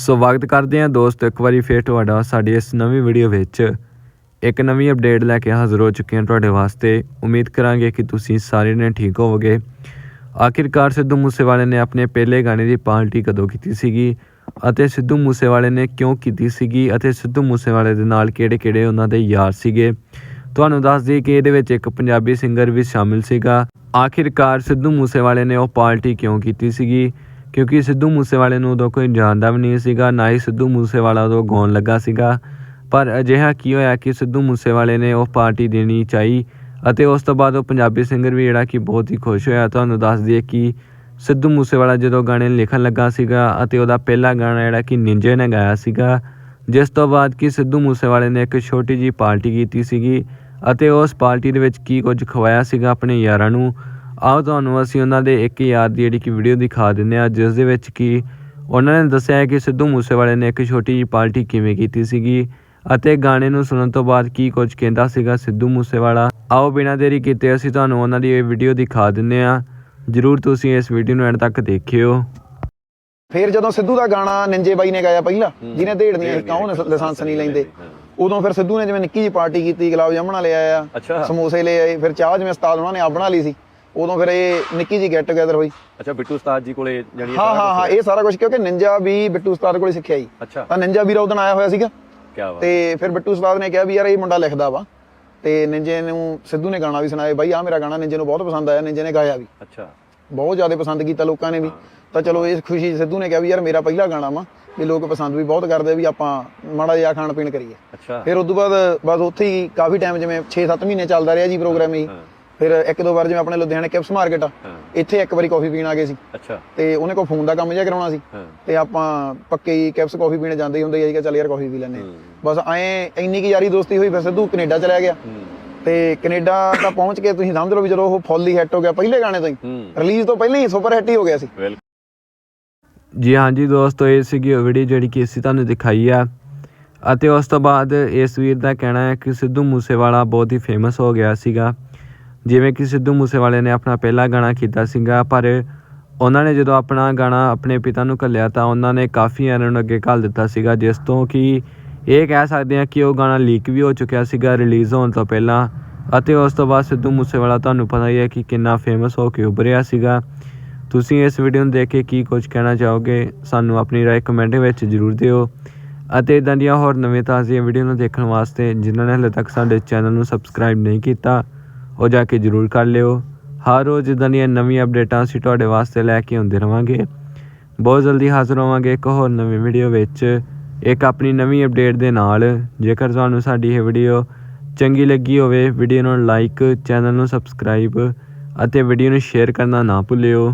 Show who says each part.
Speaker 1: ਸਵਾਗਤ ਕਰਦੇ ਹਾਂ ਦੋਸਤੋ, ਇੱਕ ਵਾਰੀ ਫੇਰ ਤੁਹਾਡਾ ਸਾਡੀ ਇਸ ਨਵੀਂ ਵੀਡੀਓ ਵਿੱਚ। ਇੱਕ ਨਵੀਂ ਅਪਡੇਟ ਲੈ ਕੇ ਹਾਜ਼ਰ ਹੋ ਚੁੱਕੇ ਹਾਂ ਤੁਹਾਡੇ ਵਾਸਤੇ। ਉਮੀਦ ਕਰਾਂਗੇ ਕਿ ਤੁਸੀਂ ਸਾਰੇ ਨੇ ਠੀਕ ਹੋਵੋਗੇ। ਆਖਿਰਕਾਰ ਸਿੱਧੂ ਮੂਸੇਵਾਲੇ ਨੇ ਆਪਣੇ ਪਹਿਲੇ ਗਾਣੇ ਦੀ ਪਾਰਟੀ ਕਦੋਂ ਕੀਤੀ ਸੀਗੀ? ਅਤੇ ਸਿੱਧੂ ਮੂਸੇਵਾਲੇ ਨੇ ਕਿਉਂ ਕੀਤੀ ਸੀਗੀ? ਅਤੇ ਸਿੱਧੂ ਮੂਸੇਵਾਲੇ ਦੇ ਨਾਲ ਕਿਹੜੇ-ਕਿਹੜੇ ਉਹਨਾਂ ਦੇ ਯਾਰ ਸੀਗੇ? ਤੁਹਾਨੂੰ ਦੱਸ ਦਈਏ ਕਿ ਇਹਦੇ ਵਿੱਚ ਇੱਕ ਪੰਜਾਬੀ ਸਿੰਗਰ ਵੀ ਸ਼ਾਮਿਲ ਸੀਗਾ। ਆਖਿਰਕਾਰ ਸਿੱਧੂ ਮੂਸੇਵਾਲੇ ਨੇ ਉਹ ਪਾਰਟੀ ਕਿਉਂ ਕੀਤੀ ਸੀਗੀ? ਕਿਉਂਕਿ ਸਿੱਧੂ ਮੂਸੇਵਾਲੇ ਨੂੰ ਉਦੋਂ ਕੋਈ ਜਾਣਦਾ ਵੀ ਨਹੀਂ ਸੀਗਾ, ਨਾ ਹੀ ਸਿੱਧੂ ਮੂਸੇਵਾਲਾ ਉਦੋਂ ਗਾਉਣ ਲੱਗਾ ਸੀਗਾ। ਪਰ ਅਜਿਹਾ ਕੀ ਹੋਇਆ ਕਿ ਸਿੱਧੂ ਮੂਸੇਵਾਲੇ ਨੇ ਉਹ ਪਾਰਟੀ ਦੇਣੀ ਚਾਹੀ ਅਤੇ ਉਸ ਤੋਂ ਬਾਅਦ ਉਹ ਪੰਜਾਬੀ ਸਿੰਗਰ ਵੀ ਜਿਹੜਾ ਕਿ ਬਹੁਤ ਹੀ ਖੁਸ਼ ਹੋਇਆ। ਤੁਹਾਨੂੰ ਦੱਸ ਦਈਏ ਕਿ ਸਿੱਧੂ ਮੂਸੇਵਾਲਾ ਜਦੋਂ ਗਾਣੇ ਲਿਖਣ ਲੱਗਾ ਸੀਗਾ ਅਤੇ ਉਹਦਾ ਪਹਿਲਾ ਗਾਣਾ ਜਿਹੜਾ ਕਿ ਨਿੰਜੇ ਨੇ ਗਾਇਆ ਸੀਗਾ, ਜਿਸ ਤੋਂ ਬਾਅਦ ਕਿ ਸਿੱਧੂ ਮੂਸੇਵਾਲੇ ਨੇ ਇੱਕ ਛੋਟੀ ਜੀ ਪਾਰਟੀ ਕੀਤੀ ਸੀਗੀ ਅਤੇ ਉਸ ਪਾਰਟੀ ਦੇ ਵਿੱਚ ਕੀ ਕੁਝ ਖਵਾਇਆ ਸੀਗਾ ਆਪਣੇ ਯਾਰਾਂ ਨੂੰ ਆਓ ਤੁਹਾਨੂੰ ਅਸੀਂ ਉਹਨਾਂ ਦੇ ਇੱਕ ਯਾਰ ਦੀ ਜਿਹੜੀ ਕਿ ਵੀਡੀਓ ਦਿਖਾ ਦਿੰਦੇ ਆ ਜਿਸ ਦੇ ਵਿੱਚ ਕਿ ਉਹਨਾਂ ਨੇ ਦੱਸਿਆ ਹੈ ਕਿ ਸਿੱਧੂ ਮੂਸੇਵਾਲੇ ਨੇ ਇੱਕ ਛੋਟੀ ਜੀ ਪਾਰਟੀ ਕਿਵੇਂ ਕੀਤੀ ਸੀਗੀ ਅਤੇ ਗਾਣੇ ਨੂੰ ਸੁਣਨ ਤੋਂ ਬਾਅਦ ਕੀ ਕੁਝ ਕਹਿੰਦਾ ਸੀਗਾ ਸਿੱਧੂ ਮੂਸੇਵਾਲਾ। ਆਓ ਬਿਨਾਂ ਦੇਰੀ ਕੀਤੇ ਅਸੀਂ ਤੁਹਾਨੂੰ ਉਹਨਾਂ ਦੀ ਇਹ ਵੀਡੀਓ ਦਿਖਾ ਦਿੰਦੇ ਆ ਜਰੂਰ ਤੁਸੀਂ ਇਸ ਵੀਡੀਓ ਨੂੰ ਐਂਡ ਤੱਕ ਦੇਖਿਓ।
Speaker 2: ਫਿਰ ਜਦੋਂ ਸਿੱਧੂ ਦਾ ਗਾਣਾ ਨਿੰਜੇ ਬਾਈ ਨੇ ਗਾਇਆ ਪਹਿਲਾਂ ਜਿਹਨੇ ਢੇੜਦੀਆਂ ਸੀ ਕੌਣ ਲਾਇਸੈਂਸ ਨਹੀਂ ਲੈਂਦੇ। ਉਦੋਂ ਫਿਰ ਸਿੱਧੂ ਨੇ ਜਿਵੇਂ ਨਿੱਕੀ ਜੀ ਪਾਰਟੀ ਕੀਤੀ ਗੁਲਾਬ ਜਾਮਣਾ ਲੈ ਆਇਆ
Speaker 3: ਅੱਛਾ।
Speaker 2: ਸਮੋਸੇ ਲੈ ਆਏ ਫਿਰ ਚਾਹ ਜਿਵੇਂ ਉਸਤਾਦ ਉਹਨਾਂ ਨੇ ਆਪ ਬਣਾ ਲਈ ਸੀ। ਉਦੋਂ ਫਿਰ ਇਹ ਨਿੱਕੀ ਜੀ ਗੈਟ ਟੂਗੇਦਰ ਹੋਈ।
Speaker 3: ਅੱਛਾ ਬਿੱਟੂ ਉਸਤਾਦ ਜੀ ਕੋਲੇ ਜਾਨੀ
Speaker 2: ਹਾਂ ਹਾਂ ਹਾਂ ਇਹ ਸਾਰਾ ਕੁਝ ਕਿਉਂਕਿ ਨਿੰਜਾ ਵੀ ਬਿੱਟੂ ਉਸਤਾਦ ਕੋਲੇ ਸਿੱਖਿਆ ਜੀ।
Speaker 3: ਅੱਛਾ।
Speaker 2: ਤਾਂ ਨਿੰਜਾ ਵੀਰਾ ਉਦੋਂ ਆਇਆ ਹੋਇਆ ਸੀਗਾ।
Speaker 3: ਕੀ ਬਾਤ
Speaker 2: ਤੇ ਫਿਰ ਬਿੱਟੂ ਉਸਤਾਦ ਨੇ ਕਿਹਾ ਵੀ ਯਾਰ ਇਹ ਮੁੰਡਾ ਲਿਖਦਾ ਵਾ। ਤੇ ਨਿੰਜੇ ਨੂੰ ਸਿੱਧੂ ਨੇ ਗਾਣਾ ਵੀ ਸੁਣਾਇਆ ਬਾਈ ਆ ਮੇਰਾ ਗਾਣਾ ਨਿੰਜੇ ਨੂੰ ਬਹੁਤ ਪਸੰਦ ਆਇਆ ਨਿੰਜੇ ਨੇ ਗਾਇਆ ਵੀ।
Speaker 3: ਅੱਛਾ।
Speaker 2: ਬਹੁਤ ਜ਼ਿਆਦਾ ਪਸੰਦ ਕੀਤਾ ਲੋਕਾਂ ਨੇ ਵੀ। ਤਾਂ ਚਲੋ ਇਸ ਖੁਸ਼ੀ ਸਿੱਧੂ ਨੇ ਕਿਹਾ ਵੀ ਯਾਰ ਮੇਰਾ ਪਹਿਲਾ ਗਾਣਾ ਵਾ ਵੀ ਲੋਕ ਪਸੰਦ ਵੀ ਬਹੁਤ ਕਰਦੇ ਵੀ ਆਪਾਂ ਮਾੜਾ ਜਿਹਾ ਖਾਣ ਪੀਣ ਕਰੀਏ।
Speaker 3: ਅੱਛਾ।
Speaker 2: ਫਿਰ ਉਸ ਤੋਂ ਬਾਅਦ ਬਸ ਉੱਥੇ ਹੀ ਕਾਫੀ ਟਾਈਮ ਜਿਵੇਂ 6-7 ਮਹੀਨੇ ਚੱਲਦਾ ਰਿਹਾ ਜੀ ਪ੍ਰੋਗਰਾਮ ਹਾਂ। ਫਿਰ ਇੱਕ ਦੋ ਵਾਰ ਜਿਵੇਂ ਆਪਣੇ ਲੁਧਿਆਣੇ ਕਿਪਸ ਮਾਰਕੀਟ ਆ
Speaker 3: ਹਾਂ।
Speaker 2: ਇੱਥੇ ਇੱਕ ਵਾਰੀ ਕਾਫੀ ਪੀਣ ਆ ਗਏ ਸੀ।
Speaker 3: ਅੱਛਾ।
Speaker 2: ਤੇ ਉਹਨੇ ਕੋਈ ਫੋਨ ਦਾ ਕੰਮ ਜਿਹਾ ਕਰਾਉਣਾ ਸੀ।
Speaker 3: ਹਾਂ।
Speaker 2: ਤੇ ਆਪਾਂ ਪੱਕੇ ਹੀ ਕਿਪਸ ਕਾਫੀ ਪੀਣੇ ਜਾਂਦੇ ਹੀ ਹੁੰਦੇ ਆ ਜੀ ਚੱਲ ਯਾਰ ਕਾਫੀ ਪੀ ਲੈਨੇ।
Speaker 3: ਹੂੰ।
Speaker 2: ਬਸ ਐਂ ਇੰਨੀ ਕੀ ਯਾਰੀ ਦੋਸਤੀ ਹੋਈ ਫਿਰ ਸਿੱਧੂ ਕੈਨੇਡਾ ਚਲਾ ਗਿਆ।
Speaker 3: ਹੂੰ।
Speaker 2: ਤੇ ਕੈਨੇਡਾ ਤਾਂ ਪਹੁੰਚ ਕੇ ਤੁਸੀਂ ਸਮਝ ਲਓ ਵੀ ਜਦੋਂ ਉਹ ਫੁੱਲ ਹੀ ਹਿੱਟ ਹੋ ਗਿਆ ਪਹਿਲੇ ਗਾਣੇ ਤੋਂ ਹੀ।
Speaker 3: ਹੂੰ।
Speaker 2: ਰਿਲੀਜ਼ ਤੋਂ ਪਹਿਲਾਂ ਹੀ ਸੁਪਰ ਹਿੱਟ ਹੀ ਹੋ ਗਿਆ ਸੀ।
Speaker 1: ਜੀ ਹਾਂਜੀ ਦੋਸਤੋ ਇਹ ਸੀਗੀ ਉਹ ਵੀਡੀਓ ਜਿਹੜੀ ਕਿ ਅਸੀਂ ਤੁਹਾਨੂੰ ਦਿਖਾਈ ਆ। ਅਤੇ ਉਸ ਤੋਂ ਬਾਅਦ ਇਸ ਵੀਰ ਦਾ ਕਹਿਣਾ ਹੈ ਕਿ ਸਿੱਧੂ ਮੂਸੇਵਾਲਾ ਬਹੁਤ ਹੀ ਫੇਮਸ ਹੋ ਗਿਆ ਸੀਗਾ। ਜਿਵੇਂ ਕਿ ਸਿੱਧੂ ਮੂਸੇਵਾਲੇ ਨੇ ਆਪਣਾ ਪਹਿਲਾ ਗਾਣਾ ਕੀਤਾ ਸੀਗਾ, ਪਰ ਉਹਨਾਂ ਨੇ ਜਦੋਂ ਆਪਣਾ ਗਾਣਾ ਆਪਣੇ ਪਿਤਾ ਨੂੰ ਘੱਲਿਆ ਤਾਂ ਉਹਨਾਂ ਨੇ ਕਾਫੀ ਇਹਨਾਂ ਨੂੰ ਅੱਗੇ ਘੱਲ ਦਿੱਤਾ ਸੀਗਾ, ਜਿਸ ਤੋਂ ਕਿ ਇਹ ਕਹਿ ਸਕਦੇ ਹਾਂ ਕਿ ਉਹ ਗਾਣਾ ਲੀਕ ਵੀ ਹੋ ਚੁੱਕਿਆ ਸੀਗਾ ਰਿਲੀਜ਼ ਹੋਣ ਤੋਂ ਪਹਿਲਾਂ ਅਤੇ ਉਸ ਤੋਂ ਬਾਅਦ ਸਿੱਧੂ ਮੂਸੇਵਾਲਾ ਤੁਹਾਨੂੰ ਪਤਾ ਹੀ ਹੈ ਕਿ ਕਿੰਨਾ ਫੇਮਸ ਹੋ ਕੇ ਉੱਭਰਿਆ ਸੀਗਾ। ਤੁਸੀਂ ਇਸ ਵੀਡੀਓ ਨੂੰ ਦੇਖ ਕੇ ਕੀ ਕੁਝ ਕਹਿਣਾ ਚਾਹੋਗੇ, ਸਾਨੂੰ ਆਪਣੀ ਰਾਏ ਕਮੈਂਟ ਵਿੱਚ ਜ਼ਰੂਰ ਦਿਓ। ਅਤੇ ਇਦਾਂ ਦੀਆਂ ਹੋਰ ਨਵੇਂ ਤਾਜ਼ੀਆਂ ਵੀਡੀਓ ਨੂੰ ਦੇਖਣ ਵਾਸਤੇ ਜਿਨ੍ਹਾਂ ਨੇ ਹਲੇ ਤੱਕ ਸਾਡੇ ਚੈਨਲ ਨੂੰ ਸਬਸਕ੍ਰਾਈਬ ਨਹੀਂ ਕੀਤਾ ਉਹ ਜਾ ਕੇ ਜ਼ਰੂਰ ਕਰ ਲਿਓ। ਹਰ ਰੋਜ਼ ਇਦਾਂ ਦੀਆਂ ਨਵੀਆਂ ਅਪਡੇਟਾਂ ਅਸੀਂ ਤੁਹਾਡੇ ਵਾਸਤੇ ਲੈ ਕੇ ਆਉਂਦੇ ਰਵਾਂਗੇ। ਬਹੁਤ ਜਲਦੀ ਹਾਜ਼ਰ ਹੋਵਾਂਗੇ ਇੱਕ ਹੋਰ ਨਵੀਂ ਵੀਡੀਓ ਵਿੱਚ। ਇੱਕ ਆਪਣੀ ਨਵੀਂ ਅਪਡੇਟ ਦੇ ਨਾਲ। ਜੇਕਰ ਤੁਹਾਨੂੰ ਸਾਡੀ ਇਹ ਵੀਡੀਓ ਚੰਗੀ ਲੱਗੀ ਹੋਵੇ ਵੀਡੀਓ ਨੂੰ ਲਾਈਕ ਚੈਨਲ ਨੂੰ ਸਬਸਕ੍ਰਾਈਬ ਅਤੇ ਵੀਡੀਓ ਨੂੰ ਸ਼ੇਅਰ ਕਰਨਾ ਨਾ ਭੁੱਲਿਓ।